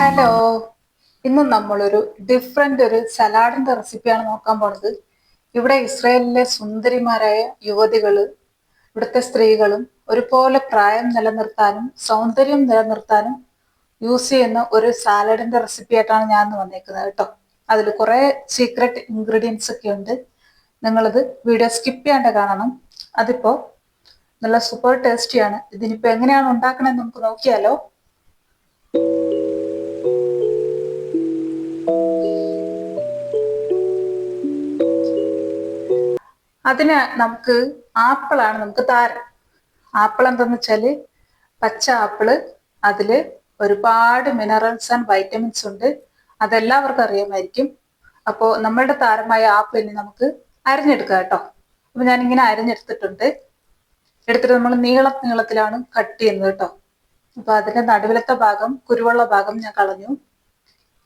Hello. ഇന്ന് നമ്മളൊരു different ഒരു സലാഡിന്റെ റെസിപ്പിയാണ് നോക്കാൻ പോണത്. ഇവിടെ ഇസ്രയേലിലെ സുന്ദരിമാരായ യുവതികൾ ഇവിടുത്തെ സ്ത്രീകളും ഒരുപോലെ പ്രായം നിലനിർത്താനും സൗന്ദര്യം നിലനിർത്താനും യൂസ് ചെയ്യുന്ന ഒരു സാലഡിന്റെ റെസിപ്പി ആയിട്ടാണ് ഞാൻ വന്നേക്കുന്നത് കേട്ടോ. അതിൽ കുറെ സീക്രട്ട് ഇൻഗ്രീഡിയൻസ് ഒക്കെ ഉണ്ട്. നിങ്ങളിത് വീഡിയോ സ്കിപ്പ് ചെയ്യാണ്ട് കാണണം. അതിപ്പോ നല്ല സൂപ്പർ ടേസ്റ്റിയാണ് ഇതിനിപ്പോ എങ്ങനെയാണ് ഉണ്ടാക്കണമെന്ന് നമുക്ക് നോക്കിയാലോ. അതിന് നമുക്ക് ആപ്പിളാണ് നമുക്ക് താരം. ആപ്പിൾ എന്തെന്ന് വെച്ചാൽ പച്ച ആപ്പിൾ അതിൽ ഒരുപാട് മിനറൽസ് ആൻഡ് വൈറ്റമിൻസ് ഉണ്ട്. അതെല്ലാവർക്കും അറിയാമായിരിക്കും. അപ്പോ നമ്മളുടെ താരമായ ആപ്പിളിനെ നമുക്ക് അരിഞ്ഞെടുക്കുക കേട്ടോ. അപ്പൊ ഞാനിങ്ങനെ അരിഞ്ഞെടുത്തിട്ടുണ്ട്. എടുത്തിട്ട് നമ്മൾ നീള നീളത്തിലാണ് കട്ട് ചെയ്യുന്നത് കേട്ടോ. അപ്പൊ അതിന്റെ നടുവിലത്തെ ഭാഗം കുരുവുള്ള ഭാഗം ഞാൻ കളഞ്ഞു.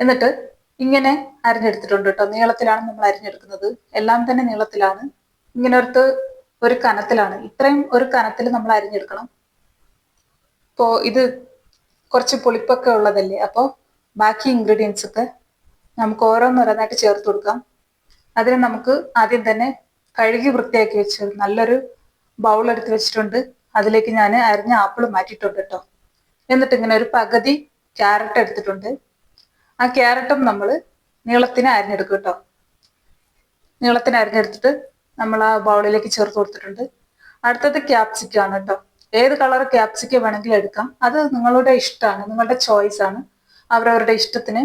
എന്നിട്ട് ഇങ്ങനെ അരിഞ്ഞെടുത്തിട്ടുണ്ട് കേട്ടോ. നീളത്തിലാണ് നമ്മൾ അരിഞ്ഞെടുക്കുന്നത്. എല്ലാം തന്നെ നീളത്തിലാണ്. ഇങ്ങനെ ഒരു ഒരു കനത്തിലാണ്. ഇത്രയും ഒരു കനത്തിൽ നമ്മൾ അരിഞ്ഞെടുക്കണം. ഇപ്പോ ഇത് കുറച്ച് പുളിപ്പൊക്കെ ഉള്ളതല്ലേ? അപ്പോൾ ബാക്കി ഇൻഗ്രീഡിയൻസ് ഒക്കെ നമുക്ക് ഓരോന്നോരോന്നായിട്ട് ചേർത്ത് കൊടുക്കാം. അതിന് നമുക്ക് ആദ്യം തന്നെ കഴുകി വൃത്തിയാക്കി വെച്ച് നല്ലൊരു ബൗൾ എടുത്ത് വെച്ചിട്ടുണ്ട്. അതിലേക്ക് ഞാൻ അരിഞ്ഞ ആപ്പിൾ മാറ്റിയിട്ടുണ്ട് കേട്ടോ. എന്നിട്ട് ഇങ്ങനെ ഒരു പകുതി ക്യാരറ്റ് എടുത്തിട്ടുണ്ട്. ആ ക്യാരറ്റും നമ്മൾ നീളത്തിന് അരിഞ്ഞെടുക്കും കേട്ടോ. നീളത്തിന് അരിഞ്ഞെടുത്തിട്ട് നമ്മൾ ആ ബൗളിലേക്ക് ചേർത്ത് കൊടുത്തിട്ടുണ്ട്. അടുത്തത് ക്യാപ്സിക്ക ആണ് കേട്ടോ ഏത് കളർ ക്യാപ്സിക്ക വേണമെങ്കിലും എടുക്കാം. അത് നിങ്ങളുടെ ഇഷ്ടമാണ് നിങ്ങളുടെ ചോയ്സ് ആണ്. അവരവരുടെ ഇഷ്ടത്തിന്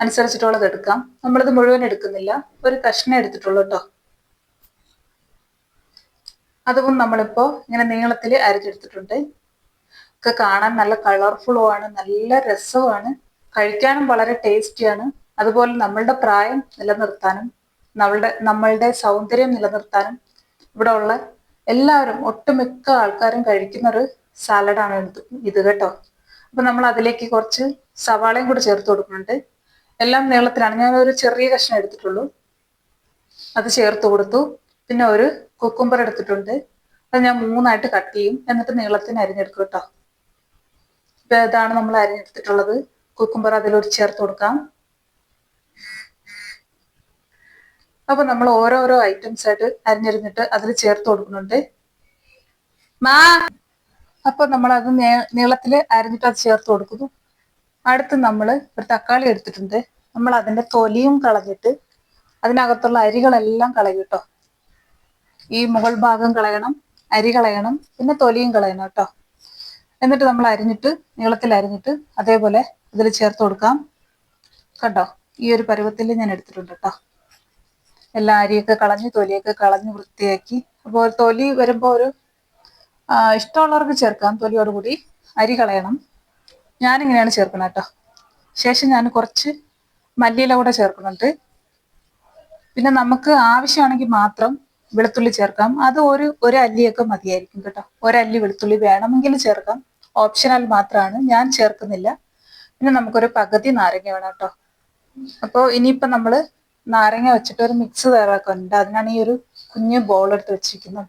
അനുസരിച്ചിട്ടുള്ളത് എടുക്കാം. നമ്മളിത് മുഴുവൻ എടുക്കുന്നില്ല. ഒരു കഷ്ണം എടുത്തിട്ടുള്ളൂ കേട്ടോ അതും നമ്മളിപ്പോ ഇങ്ങനെ നീളത്തിൽ അരിഞ്ഞെടുത്തിട്ടുണ്ട്. ഒക്കെ കാണാൻ നല്ല കളർഫുള്ളും ആണ് നല്ല രസവുമാണ്. കഴിക്കാനും വളരെ ടേസ്റ്റിയാണ് അതുപോലെ നമ്മളുടെ പ്രായം നിലനിർത്താനും നമ്മളുടെ നമ്മളുടെ സൗന്ദര്യം നിലനിർത്താനും ഇവിടെ ഉള്ള എല്ലാവരും ഒട്ടുമിക്ക ആൾക്കാരും കഴിക്കുന്ന ഒരു സാലഡാണ് ഇത് ഇത് കേട്ടോ. അപ്പൊ നമ്മൾ അതിലേക്ക് കുറച്ച് സവാളയും കൂടി ചേർത്ത് കൊടുക്കുന്നുണ്ട്. എല്ലാം നീളത്തിലാണ്. ഞാൻ ഒരു ചെറിയ കഷ്ണം എടുത്തിട്ടുള്ളൂ. അത് ചേർത്ത് കൊടുത്തു. പിന്നെ ഒരു കുക്കുംബർ എടുത്തിട്ടുണ്ട്. അത് ഞാൻ മൂന്നായിട്ട് കട്ട് ചെയ്യും. എന്നിട്ട് നീളത്തിന് അരിഞ്ഞെടുക്കും കേട്ടോ. ഇപ്പൊ ഇതാണ് നമ്മൾ അരിഞ്ഞെടുത്തിട്ടുള്ളത്. കുക്കുംബർ അതിലൊരു ചേർത്ത് കൊടുക്കാം. അപ്പൊ നമ്മൾ ഓരോരോ ഐറ്റംസ് ആയിട്ട് അരിഞ്ഞിരുന്നിട്ട് അതിൽ ചേർത്ത് കൊടുക്കുന്നുണ്ട്. മാ അപ്പൊ നമ്മൾ അത് നീളത്തിൽ അരിഞ്ഞിട്ട് അത് ചേർത്ത് കൊടുക്കുന്നു. അടുത്ത് നമ്മൾ ഒരു തക്കാളി എടുത്തിട്ടുണ്ട്. നമ്മൾ അതിന്റെ തൊലിയും കളഞ്ഞിട്ട് അതിനകത്തുള്ള അരികളെല്ലാം കളയൂട്ടോ ഈ മുകൾ ഭാഗം കളയണം അരി കളയണം പിന്നെ തൊലിയും കളയണം കേട്ടോ. എന്നിട്ട് നമ്മൾ അരിഞ്ഞിട്ട് നീളത്തിൽ അരിഞ്ഞിട്ട് അതേപോലെ ഇതിൽ ചേർത്ത് കൊടുക്കാം. കണ്ടോ? ഈ ഒരു പരുവത്തിൽ ഞാൻ എടുത്തിട്ടുണ്ട് കേട്ടോ. എല്ലാ അരിയൊക്കെ കളഞ്ഞ് തൊലിയൊക്കെ കളഞ്ഞ് വൃത്തിയാക്കി. അപ്പോൾ തൊലി വരുമ്പോൾ ഒരു ഇഷ്ടമുള്ളവർക്ക് ചേർക്കാം. തൊലിയോടുകൂടി അരി കളയണം. ഞാനിങ്ങനെയാണ് ചേർക്കുന്നത് കേട്ടോ. ശേഷം ഞാൻ കുറച്ച് മല്ലിയില കൂടെ ചേർക്കുന്നുണ്ട്. പിന്നെ നമുക്ക് ആവശ്യമാണെങ്കിൽ മാത്രം വെളുത്തുള്ളി ചേർക്കാം. അത് ഒരു ഒരു അല്ലിയൊക്കെ മതിയായിരിക്കും കേട്ടോ. ഒരല്ലി വെളുത്തുള്ളി വേണമെങ്കിൽ ചേർക്കാം. ഓപ്ഷണൽ മാത്രമാണ്. ഞാൻ ചേർക്കുന്നില്ല. പിന്നെ നമുക്കൊരു പകുതി നാരങ്ങ വേണം കേട്ടോ. അപ്പോൾ ഇനിയിപ്പോൾ നമ്മൾ നാരങ്ങ വെച്ചിട്ട് ഒരു മിക്സ് തയ്യാറാക്കുന്നുണ്ട് അതിനാണ് ഈ ഒരു കുഞ്ഞ് ബോൾ എടുത്ത് വെച്ചിരിക്കുന്നത്.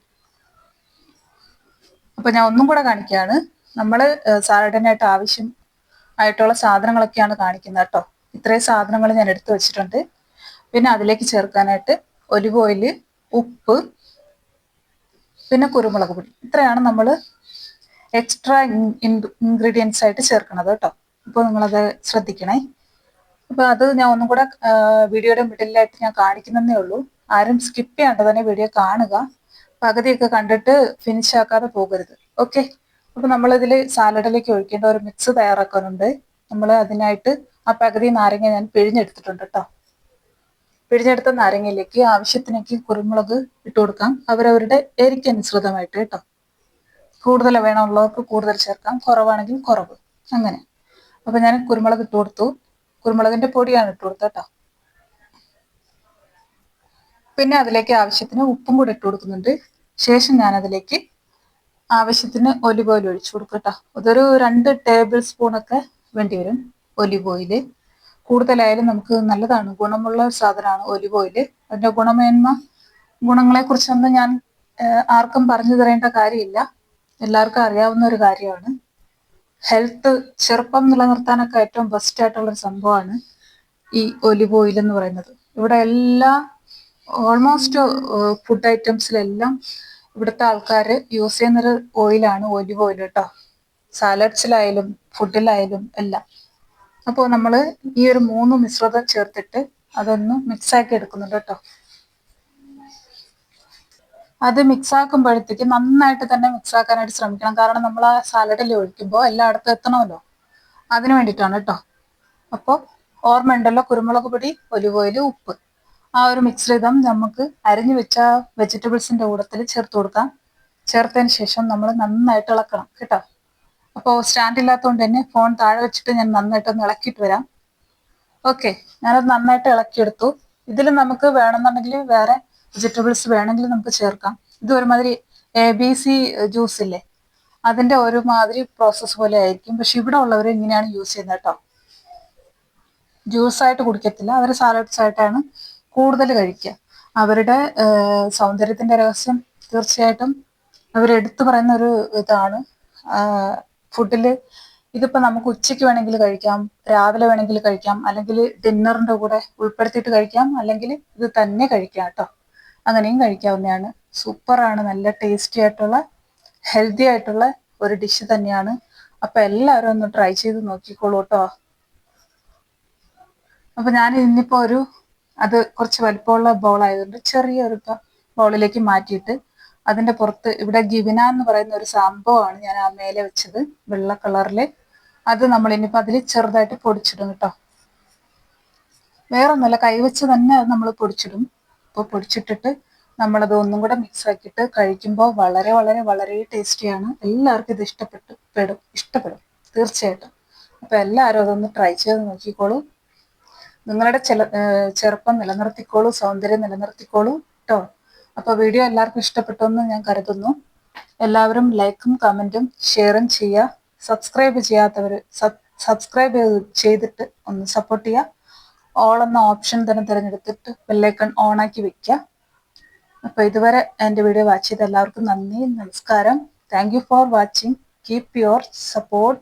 അപ്പൊ ഞാൻ ഒന്നും കൂടെ കാണിക്കുകയാണ് നമ്മൾ സാലഡിനായിട്ട് ആവശ്യം ആയിട്ടുള്ള സാധനങ്ങളൊക്കെയാണ് കാണിക്കുന്നത് കേട്ടോ. ഇത്രയും സാധനങ്ങൾ ഞാൻ എടുത്തു വെച്ചിട്ടുണ്ട്. പിന്നെ അതിലേക്ക് ചേർക്കാനായിട്ട് ഒലിവ് ഓയിൽ ഉപ്പ് പിന്നെ കുരുമുളക് പൊടി. ഇത്രയാണ് നമ്മൾ എക്സ്ട്രാ ഇൻഗ്രീഡിയൻസ് ആയിട്ട് ചേർക്കുന്നത് കേട്ടോ. അപ്പോൾ നിങ്ങളത് ശ്രദ്ധിക്കണേ. അപ്പൊ അത് ഞാൻ ഒന്നും കൂടെ വീഡിയോയുടെ മിഡിലായിട്ട് ഞാൻ കാണിക്കുന്നതേ ഉള്ളൂ. ആരും സ്കിപ്പ് ചെയ്യാണ്ട് തന്നെ വീഡിയോ കാണുക. പകുതിയൊക്കെ കണ്ടിട്ട് ഫിനിഷ് ആക്കാതെ പോകരുത്. ഓക്കെ അപ്പൊ നമ്മളിതിൽ സാലഡിലേക്ക് ഒഴിക്കേണ്ട ഒരു മിക്സ് തയ്യാറാക്കാനുണ്ട്. നമ്മൾ അതിനായിട്ട് ആ പകുതി നാരങ്ങ ഞാൻ പിഴിഞ്ഞെടുത്തിട്ടുണ്ട് കേട്ടോ പിഴിഞ്ഞെടുത്ത നാരങ്ങയിലേക്ക് ആവശ്യത്തിനൊക്കെ കുരുമുളക് ഇട്ട് കൊടുക്കാം. അവരവരുടെ എരിക്കനുസൃതമായിട്ട് കേട്ടോ കൂടുതൽ വേണമുള്ളവർക്ക് കൂടുതൽ ചേർക്കാം. കുറവാണെങ്കിൽ കുറവ്. അങ്ങനെ. അപ്പൊ ഞാൻ കുരുമുളക് ഇട്ട് കൊടുത്തു. കുരുമുളകിന്റെ പൊടിയാണ് ഇട്ട് കൊടുത്തത് കേട്ടോ പിന്നെ അതിലേക്ക് ആവശ്യത്തിന് ഉപ്പും കൂടെ ഇട്ട് കൊടുക്കുന്നുണ്ട്. ശേഷം ഞാൻ അതിലേക്ക് ആവശ്യത്തിന് ഒലിവ് ഓയിൽ ഒഴിച്ചു കൊടുക്കും കേട്ടോ അതൊരു രണ്ട് ടേബിൾ സ്പൂണൊക്കെ വേണ്ടി വരും ഒലിവ് ഓയിൽ. കൂടുതലായാലും നമുക്ക് നല്ലതാണ്. ഗുണമുള്ള സാധനമാണ് ഒലിവ് ഓയിൽ. അതിന്റെ ഗുണമേന്മ ഗുണങ്ങളെ കുറിച്ചൊന്നും ഞാൻ ആർക്കും പറഞ്ഞു തരേണ്ട കാര്യമില്ല. എല്ലാവർക്കും അറിയാവുന്ന ഒരു കാര്യമാണ്. ഹെൽത്ത് ചെറുപ്പം നിലനിർത്താനൊക്കെ ഏറ്റവും ബെസ്റ്റ് ആയിട്ടുള്ള ഒരു സംഭവമാണ് ഈ ഒലിവ് ഓയിൽ എന്ന് പറയുന്നത്. ഇവിടെ എല്ലാ ഓൾമോസ്റ്റ് ഫുഡ് ഐറ്റംസിലെല്ലാം ഇവിടുത്തെ ആൾക്കാർ യൂസ് ചെയ്യുന്നൊരു ഓയിലാണ് ഒലിവ് ഓയിൽ കേട്ടോ സാലഡ്സിലായാലും ഫുഡിലായാലും എല്ലാം. അപ്പോൾ നമ്മൾ ഈ ഒരു മൂന്ന് മിശ്രിതം ചേർത്തിട്ട് അതൊന്ന് മിക്സാക്കി എടുക്കുന്നുണ്ട് കേട്ടോ. അത് മിക്സ് ആക്കുമ്പോഴത്തേക്ക് നന്നായിട്ട് തന്നെ മിക്സ് ആക്കാനായിട്ട് ശ്രമിക്കണം. കാരണം നമ്മൾ ആ സാലഡിൽ ഒഴിക്കുമ്പോൾ എല്ലായിടത്തും എത്തണമല്ലോ. അതിന് വേണ്ടിയിട്ടാണ് കേട്ടോ അപ്പോൾ ഓർമ്മ ഉണ്ടല്ലോ കുരുമുളക് പൊടി ഒലിവ് ഓയിൽ ഉപ്പ്. ആ ഒരു മിശ്രിതം നമുക്ക് അരിഞ്ഞു വെച്ച വെജിറ്റബിൾസിന്റെ കൂടത്തിൽ ചേർത്ത് കൊടുക്കാം. ചേർത്തതിന് ശേഷം നമ്മൾ നന്നായിട്ട് ഇളക്കണം. കേട്ടോ? അപ്പോൾ സ്റ്റാൻഡ് ഇല്ലാത്തതുകൊണ്ട് തന്നെ ഫോൺ താഴെ വെച്ചിട്ട് ഞാൻ നന്നായിട്ട് ഒന്ന് ഇളക്കിയിട്ട് വരാം. ഓക്കെ ഞാനത് നന്നായിട്ട് ഇളക്കിയെടുത്തു. ഇതിൽ നമുക്ക് വേണമെന്നുണ്ടെങ്കിൽ വേറെ വെജിറ്റബിൾസ് വേണമെങ്കിൽ നമുക്ക് ചേർക്കാം. ഇത് ഒരുമാതിരി എ ബി സി ജ്യൂസ് ഇല്ലേ? അതിന്റെ ഒരുമാതിരി പ്രോസസ്സ് പോലെ ആയിരിക്കും. പക്ഷെ ഇവിടെ ഉള്ളവർ ഇങ്ങനെയാണ് യൂസ് ചെയ്യുന്നത് കേട്ടോ. ജ്യൂസായിട്ട് കുടിക്കത്തില്ല. അവർ സാലഡ്സ് ആയിട്ടാണ് കൂടുതൽ കഴിക്കുക. അവരുടെ സൗന്ദര്യത്തിന്റെ രഹസ്യം തീർച്ചയായിട്ടും അവരെടുത്തു പറയുന്ന ഒരു ഇതാണ്. ഫുഡിൽ ഇതിപ്പോൾ നമുക്ക് ഉച്ചയ്ക്ക് വേണമെങ്കിൽ കഴിക്കാം രാവിലെ വേണമെങ്കിൽ കഴിക്കാം അല്ലെങ്കിൽ ഡിന്നറിന്റെ കൂടെ ഉൾപ്പെടുത്തിയിട്ട് കഴിക്കാം അല്ലെങ്കിൽ ഇത് തന്നെ കഴിക്കാം കേട്ടോ. അങ്ങനെയും കഴിക്കാവുന്നതാണ്. സൂപ്പറാണ് നല്ല ടേസ്റ്റി ആയിട്ടുള്ള ഹെൽത്തി ആയിട്ടുള്ള ഒരു ഡിഷ് തന്നെയാണ്. അപ്പൊ എല്ലാവരും ഒന്ന് ട്രൈ ചെയ്ത് നോക്കിക്കോളൂ കേട്ടോ അപ്പൊ ഞാൻ ഇന്നിപ്പോ ഒരു അത് കുറച്ച് വലിപ്പമുള്ള ബോൾ ആയതുകൊണ്ട് ചെറിയൊരു ബോളിലേക്ക് മാറ്റിയിട്ട് അതിന്റെ പുറത്ത് ഇവിടെ ഗിവിന എന്ന് പറയുന്ന ഒരു സംഭവമാണ് ഞാൻ ആ മേലെ വെച്ചത് വെള്ള കളറിൽ അത് നമ്മൾ ഇനിയിപ്പോൾ അതിൽ ചെറുതായിട്ട് പൊടിച്ചിടും കേട്ടോ വേറൊന്നുമല്ല കൈവച്ച് തന്നെ അത് നമ്മൾ പൊടിച്ചിടും. അപ്പോൾ പൊടിച്ചിട്ടിട്ട് നമ്മളത് ഒന്നും കൂടെ മിക്സ് ആക്കിയിട്ട് കഴിക്കുമ്പോൾ വളരെ വളരെ വളരെ ടേസ്റ്റിയാണ് എല്ലാവർക്കും ഇത് ഇഷ്ടപ്പെട്ടു പെടും ഇഷ്ടപ്പെടും തീർച്ചയായിട്ടും. അപ്പോൾ എല്ലാവരും അതൊന്ന് ട്രൈ ചെയ്ത് നോക്കിക്കോളൂ. നിങ്ങളുടെ ചില ചെറുപ്പം നിലനിർത്തിക്കോളൂ സൗന്ദര്യം നിലനിർത്തിക്കോളൂ കേട്ടോ അപ്പോൾ വീഡിയോ എല്ലാവർക്കും ഇഷ്ടപ്പെട്ടു എന്ന് ഞാൻ കരുതുന്നു. എല്ലാവരും ലൈക്കും കമന്റും ഷെയറും ചെയ്യുക. സബ്സ്ക്രൈബ് ചെയ്യാത്തവർ സബ്സ്ക്രൈബ് ചെയ്തിട്ട് ഒന്ന് സപ്പോർട്ട് ചെയ്യുക. ഓൾ എന്ന ഓപ്ഷൻ തന്നെ തിരഞ്ഞെടുത്തിട്ട് ബെല്ലൈക്കൺ ഓൺ ആക്കി വെക്കുക അപ്പോൾ ഇതുവരെ എന്റെ വീഡിയോ വാച്ച് ചെയ്ത എല്ലാവർക്കും നന്ദി നമസ്കാരം. Thank you for watching keep your support